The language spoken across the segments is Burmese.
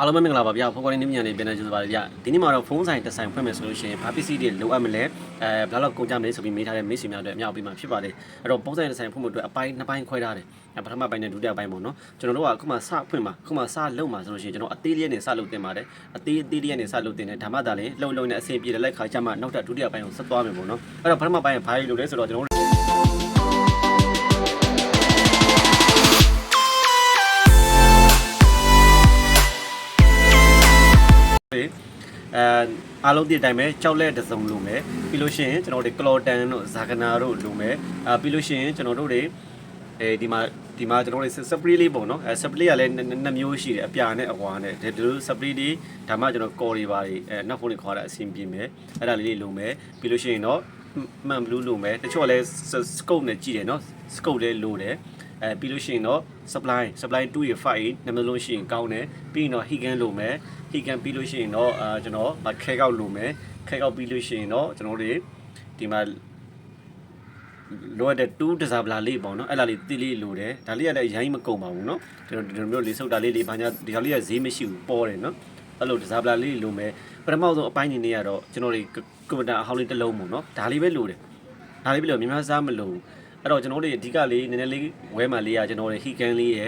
အားလုံးပဲမင်္ဂလာပါဗျာဖုန်းကောင်းလေးနည်းမြန်လေးပြန်နေကြပါဗျာဒီနေ့မှာတော့ဖုန်းဆိုင်တစ်ဆိုင်ဖွင့်မယ်ဆိုလို့ရှိရင်ဘာပစ္စည်းတွေလိုအပ်မလဲအဲဘယ်လောက်ကုန်ကြမလဲဆိုပြီးမေးထားတဲ့မိတ်ဆွေများအတွက်အများကြီးမှာဖြစ်ပါတယ်အဲ့တော့ဖုန်းဆိုင်တစ်ဆိုင်ဖွင့်ဖို့အတွက်အပိုင်းနှစ်ပိုင်းခွဲထားတယ်ပထမပိုင်းနဲ့ဒုတိယပိုင်းပေါ့နော်ကျွန်တော်တို့ကအခုမှစဖွင့်မှာအခုမှစလုပ်မှာဆိုလို့ရှိရင်ကျွန်တော်အသေးလေးနဲ့စလုပ်တင်ပါတယ်အသေးအသေးလေးနဲ့စလုပ်တင်တယ်ဒါမှသာလေလုံလုံနဲ့အဆင်ပြေတဲ့လက်ခါကျမှနောက်ထပ်ဒုတိယပိုင်းကိုဆက်သွားမယ်ပေါ့နော်အဲ့တော့ပထမပိုင်းကဘာလို့လဲဆိုတော့ကျွန်တော် တို့လေအဲအားလုံးဒီအတိုင်းပဲကြောက်လက်တစ်စုံလိုမယ်ပြီးလို့ရှိရင်ကျွန်တော်တို့ကလော်တန်တို့ဇာကနာတို့လိုမယ်အာပြီးလို့ရှိရင်ကျွန်တော်တို့တွေအဲဒီမှာဒီမှာကျွန်တော်တို့စပရီလေးပေါ့နော်အဲစပရီကလည်းနှစ်မျိုးရှိတယ်အပြာနဲ့အဝါနဲ့ဒီလိုစပရီလေးဒါမှကျွန်တော်ကော်တွေပါတွေအဲနောက်ဖုန်းတွေခေါ်တာအဆင်ပြေမယ်အဲ့ဒါလေးလေးလိုမယ်ပြီးလို့ရှိရင်တော့မှန်ဘလူးလိုမယ်တချို့ကလည်းစကုတ်နဲ့ကြည့်တယ်နော်စကုတ်လည်းလိုတယ်အဲပြီးလို့ရှိရင်တော့ supply supply 2ရ5နံပါတ်လုံးရှိရင်ကောင်းတယ်ပြီးရင်တော့ higan လိုမယ် ဟီကန်ပြီးလို့ရှိရင်တော့အာကျွန်တော်ခဲကောက်လိုမယ်ခဲကောက်ပြီးလို့ရှိရင်တော့ကျွန်တော်တို့ဒီမှာလိုရတဲ့2 disable လေးပေါ့နော်အဲ့လားလေးတိလေးလိုတယ်ဒါလေးရတဲ့ရိုင်းမကုန်ပါဘူးနော်ကျွန်တော်ဒီလိုမျိုးလေးစုပ်တာလေးလေးဘာညာဒီကောင်လေးကဈေးမရှိဘူးပေါ်တယ်နော်အဲ့လို disable လေးလိုမယ်ပထမဆုံးအပိုင်းနေနေရတော့ကျွန်တော်တွေကွန်ပျူတာအဟောင်းလေးတစ်လုံးပေါ့နော်ဒါလေးပဲလိုတယ်ဒါလေးပဲလိုမြန်မာစားမလိုအဲ့တော့ကျွန်တော်တွေအဓိကလေးနည်းနည်းလေးဝဲမှလေးရကျွန်တော်တွေဟီကန်လေးရ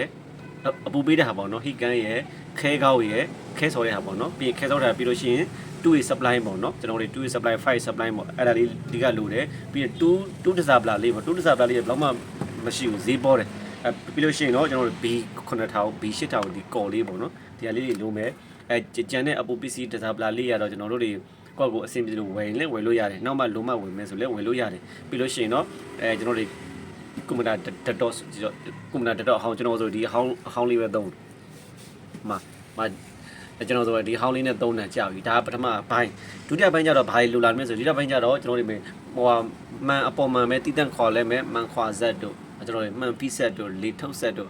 အပူပေးတဲ့ဟာပေါ့နော်ဟီကန်ရဲ့ ခဲကောက်ရဲ့ခဲစော်တဲ့ဟာပေါ့နော်ပြီးခဲစော်တာပြီးလို့ရှိရင်2 supply ပေါ့နော်ကျွန်တော်တို့2 supply 5 supply ပေါ့အဲ့ဒါလေးဒီကလိုတယ်ပြီးရင်2 2တစားပလာလေးပေါ့2တစားပလာလေးဘယ်တော့မှမရှိဘူးဈေးပေါ်တယ်အဲပြီးလို့ရှိရင်တော့ကျွန်တော်တို့ B 9000 B 8000ဒီကော်လေးပေါ့နော်ဒီဟာလေးတွေလိုမယ်အဲကြံတဲ့အပူ PC တစားပလာလေးရတော့ကျွန်တော်တို့တွေကိုယ့်ကိုအဆင်ပြေလို့ဝယ်ရင်လည်းဝယ်လို့ရတယ်နောက်မှလုံးမဝယ်မယ်ဆိုလည်းဝယ်လို့ရတယ်ပြီးလို့ရှိရင်တော့အဲကျွန်တော်တို့ကွန်ပျူတာဒတ်တော့ကွန်ပျူတာဒတ်တော့ဟောင်းကျွန်တော်ဆိုဒီဟောင်းဟောင်းလေးပဲသုံး မှာမှာကျွန်တော်ဆိုဒီဟောင်းလေးနဲ့သုံးတန်ကြာပြီဒါပထမဘိုင်းဒုတိယဘိုင်းကျတော့ဘာတွေလိုလာလဲဆိုဒုတိယဘိုင်းကျတော့ကျွန်တော်တို့ဟိုဟာမှန်အပေါ်မှန်ပဲတည်တန့်ခေါ်လဲမယ်မှန်ခွာဆက်တို့ကျွန်တော်တို့မှန်ပြီးဆက်တို့လေထုတ်ဆက်တို့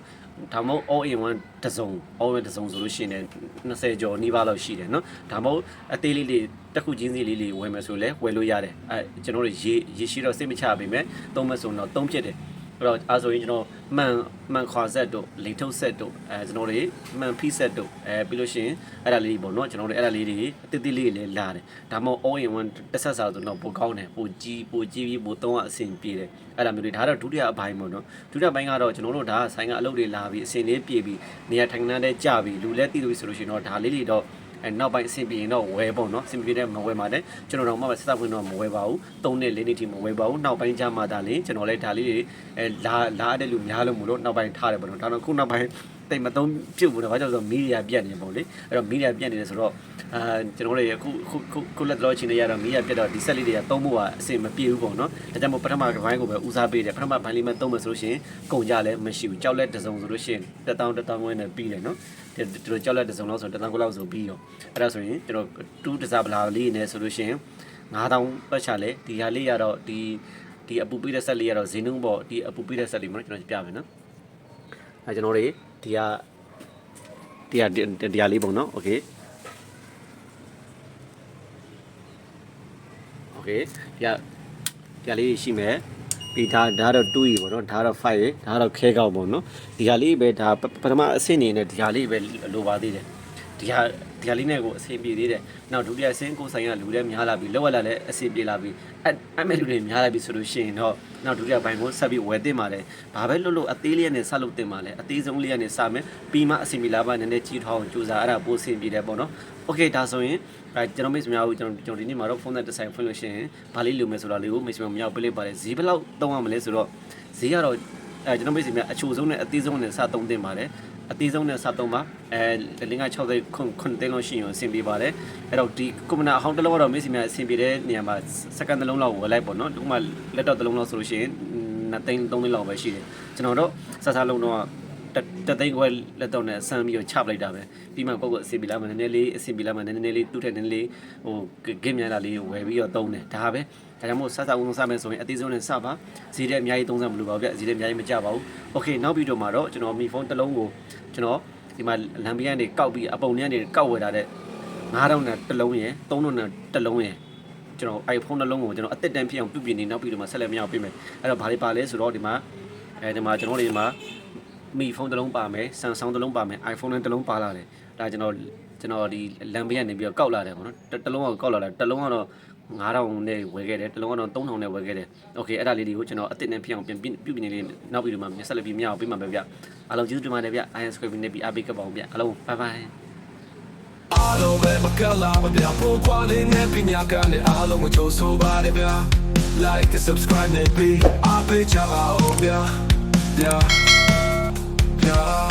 ဒါမှမဟုတ် all in one တစုံ all in တစုံဆိုလို့ရှိရင်20ကျော်နီးပါးလောက်ရှိတယ်နော်ဒါမှမဟုတ်အသေးလေးလေးတစ်ခုချင်းစီလေးလေးဝယ်မယ်ဆိုလဲဝယ်လို့ရတယ်အဲကျွန်တော်တို့ရေရေရှိတော့စိတ်မချပါပဲသုံးမယ်ဆိုတော့သုံးဖြစ်တယ် အဲ့တော့အဲဆိုရင်ကျွန်တော်မှန်မှန်ခွာဆက်တို့လေထုတ်ဆက်တို့အဲကျွန်တော်တွေမှန်ဖိဆက်တို့အဲပြီးလို့ရှိရင်အဲ့ဒါလေးပေါ့နော်ကျွန်တော်တို့အဲ့ဒါလေးတွေအတိတ်တိလေးတွေလည်းလာတယ်ဒါမှမဟုတ် all in one တစ်ဆက်စာဆိုတော့ပိုကောင်းတယ်ပိုကြီးပိုကြီးပြီးပိုသုံးရအဆင်ပြေတယ်အဲ့ဒါမျိုးတွေဒါတော့ဒုတိယအပိုင်းပေါ့နော်ဒုတိယပိုင်းကတော့ကျွန်တော်တို့ဒါဆိုင်ကအလုပ်တွေလာပြီးအဆင်လေးပြေပြီးနေရာထိုင်ခန်းထဲကြာပြီးလူလဲတည်လို့ဆိုလို့ရှိရင်တော့ဒါလေးတွေတော့ အဲနောက်ပိုင်းအဆင်ပြေရင်တော့ဝယ်ပေါ့နော်အဆင်ပြေတဲ့မဝယ်ပါနဲ့ကျွန်တော်တို့မှဆက်ဆက်ဝင်တော့မဝယ်ပါဘူး၃နှစ်၄နှစ်ထိမဝယ်ပါဘူးနောက်ပိုင်းကျမှဒါလေးကျွန်တော်လည်းဒါလေးတွေအဲလာလာတဲ့လူများလို့မလို့နောက်ပိုင်းထားတယ်ပေါ့နော်ဒါတော့ခုနောက်ပိုင်း တိတ်မသုံးပြုတ်ဘူးတော့ဘာကြောင့်ဆိုတော့မီဒီယာပြတ်နေပေါ့လေအဲ့တော့မီဒီယာပြတ်နေတယ်ဆိုတော့အာကျွန်တော်တို့ရအခုခုခုခုလက်တော့ချင်းနေရတော့မီဒီယာပြတ်တော့ဒီဆက်လေးတွေကသုံးဖို့ကအဆင်မပြေဘူးပေါ့နော်ဒါကြောင့်မို့ပထမကပိုင်းကိုပဲဦးစားပေးတယ်ပထမဘိုင်းလေးမှသုံးမယ်ဆိုလို့ရှိရင်ကုန်ကြလည်းမရှိဘူးကြောက်လက်တစ်စုံဆိုလို့ရှိရင်တက်တောင်းတက်တောင်းဝင်းနဲ့ပြီးတယ်နော်ဒီလိုကြောက်လက်တစ်စုံလောက်ဆိုတက်တောင်းကိုလောက်ဆိုပြီးရောအဲ့ဒါဆိုရင်ကျွန်တော်တူးတစားပလာလေးနဲ့ဆိုလို့ရှိရင်9000ပတ်ချလဲဒီဟာလေးရတော့ဒီဒီအပူပေးတဲ့ဆက်လေးရတော့ဇင်းနှုံးပေါ့ဒီအပူပေးတဲ့ဆက်လေးမနော်ကျွန်တော်ပြမယ်နော်အဲကျွန်တော်တွေ ဒီဟာဒီဟာဒီဟာလေးပေါ့နော်โอเคโอเคဒီဟာဒီဟာလေးရှိမယ်ပြီးဒါဒါတော့2ရေပေါ့နော်ဒါတော့5ရေဒါတော့ခဲကောက်ပေါ့နော်ဒီဟာလေးပဲဒါပထမအဆင့်နေနဲ့ဒီဟာလေးပဲလိုပါသေးတယ်ဒီဟာ ဒီဟာလေးနဲ့ကိုအဆင်ပြေသေးတယ်နောက်ဒုတိယအဆင့်ကိုဆိုင်ကလူတွေများလာပြီလောက်ရလာလည်းအဆင်ပြေလာပြီအဲ့အဲ့မဲ့လူတွေများလာပြီဆိုလို့ရှိရင်တော့နောက်ဒုတိယပိုင်းကိုဆက်ပြီးဝယ်တင်ပါလေဘာပဲလို့လို့အသေးလေးနဲ့ဆက်လုပ်တင်ပါလေအသေးဆုံးလေးနဲ့စမယ်ပြီးမှအဆင်ပြေလာပါနည်းနည်းကြီးထောင်းကြိုးစားအဲ့ဒါပိုအဆင်ပြေတယ်ပေါ့နော်โอเคဒါဆိုရင်အဲကျွန်တော်မိတ်ဆွေများကိုကျွန်တော်ကျွန်တော်ဒီနေ့မှာတော့ဖုန်းနဲ့တစ်ဆိုင်ဖွင့်လို့ရှိရင်ဘာလေးလိုမယ်ဆိုတာလေးကိုမိတ်ဆွေများမရောက်ပေးလိုက်ပါတယ်ဈေးဘယ်လောက်သုံးရမလဲဆိုတော့ဈေးကတော့အဲကျွန်တော်မိတ်ဆွေများအချိုဆုံးနဲ့အသေးဆုံးနဲ့စသုံးတင်ပါတယ် အသေးဆုံးနဲ့စသုံးပါအဲလင်းက60ခွန်ခွန်သိန်းလုံးရှိရင်အဆင်ပြေပါတယ်အဲ့တော့ဒီကွန်မနာအဟောင်းတစ်လုံးကတော့မိတ်ဆွေများအဆင်ပြေတဲ့နေရာမှာစက္ကန့်တစ်လုံးလောက်ဝယ်လိုက်ပေါ့နော်ဒီမှာလက်တော့တစ်လုံးလောက်ဆိုလို့ရှိရင်နှစ်သိန်းသုံးသိန်းလောက်ပဲရှိတယ်ကျွန်တော်တို့ဆက်စားလုံးတော့ တသိန်းခွဲလက်တော့နဲ့ဆမ်းပြီးတော့ချပလိုက်တာပဲပြီးမှကိုယ့်ကိုအစီပီလာမှနည်းနည်းလေးအစီပီလာမှနည်းနည်းလေးသူ့ထက်နည်းနည်းလေးဟိုဂိမ်းမြန်လာလေးဝယ်ပြီးတော့သုံးတယ်ဒါပဲဒါကြောင့်မို့ဆက်ဆက်ဦးဆုံးစမယ်ဆိုရင်အသေးဆုံးနဲ့စပါဈေးတဲ့အများကြီးသုံးစမ်းမလို့ပါဘူးဗျဈေးတဲ့အများကြီးမကြပါဘူးโอเคနောက်ပြီးတော့မှာတော့ကျွန်တော်မီဖုန်းတစ်လုံးကိုကျွန်တော်ဒီမှာလမ်းဘေးကနေကောက်ပြီးအပုံထဲကနေကောက်ဝယ်တာတဲ့9000နဲ့တစ်လုံးရယ်3000နဲ့တစ်လုံးရယ်ကျွန်တော် iPhone နှလုံးကိုကျွန်တော်အသက်တန်ဖြစ်အောင်ပြုပြင်နေနောက်ပြီးတော့မှဆက်လက်မရအောင်ပြင်မယ်အဲ့တော့ဘာလေးပါလဲဆိုတော့ဒီမှာအဲဒီမှာကျွန်တော်တို့ဒီမှာ မီဖုန်းတစ်လုံးပါမယ် Samsung တစ်လုံးပါမယ် iPhone နဲ့တစ်လုံးပါလာတယ်ဒါကျွန်တော် ကျွန်တော်ဒီလမ်းဘေးကနေပြီးတော့ကောက်လာတယ်ပေါ့နော်တစ်တစ်လုံးကကောက်လာတာတစ်လုံးကတော့9000နဲ့ဝယ်ခဲ့တယ်တစ်လုံးကတော့3000နဲ့ဝယ်ခဲ့တယ်โอเคအဲ့ဒါလေးတွေကိုကျွန်တော်အစ်စ်နဲ့ဖြစ်အောင်ပြင်ပြုတ်ပြင်လေးနောက်ပြီးတော့မှဆက်လက်ပြီးမြအောင်ပြမှာပဲဗျအားလုံးကျေးဇူးတင်ပါတယ်ဗျ iron script နဲ့ပြီးအားပေးကပ်ပါအောင်ဗျအားလုံး bye bye အားလုံးပဲမကလာမပြဖို့ကွာလေးနဲ့ပညာကလည်းအားလုံးကိုကြိုးဆိုပါတယ်ဗျာ like and subscribe နဲ့ပြီးအားပေးကြပါဦးဗျာ yeah yeah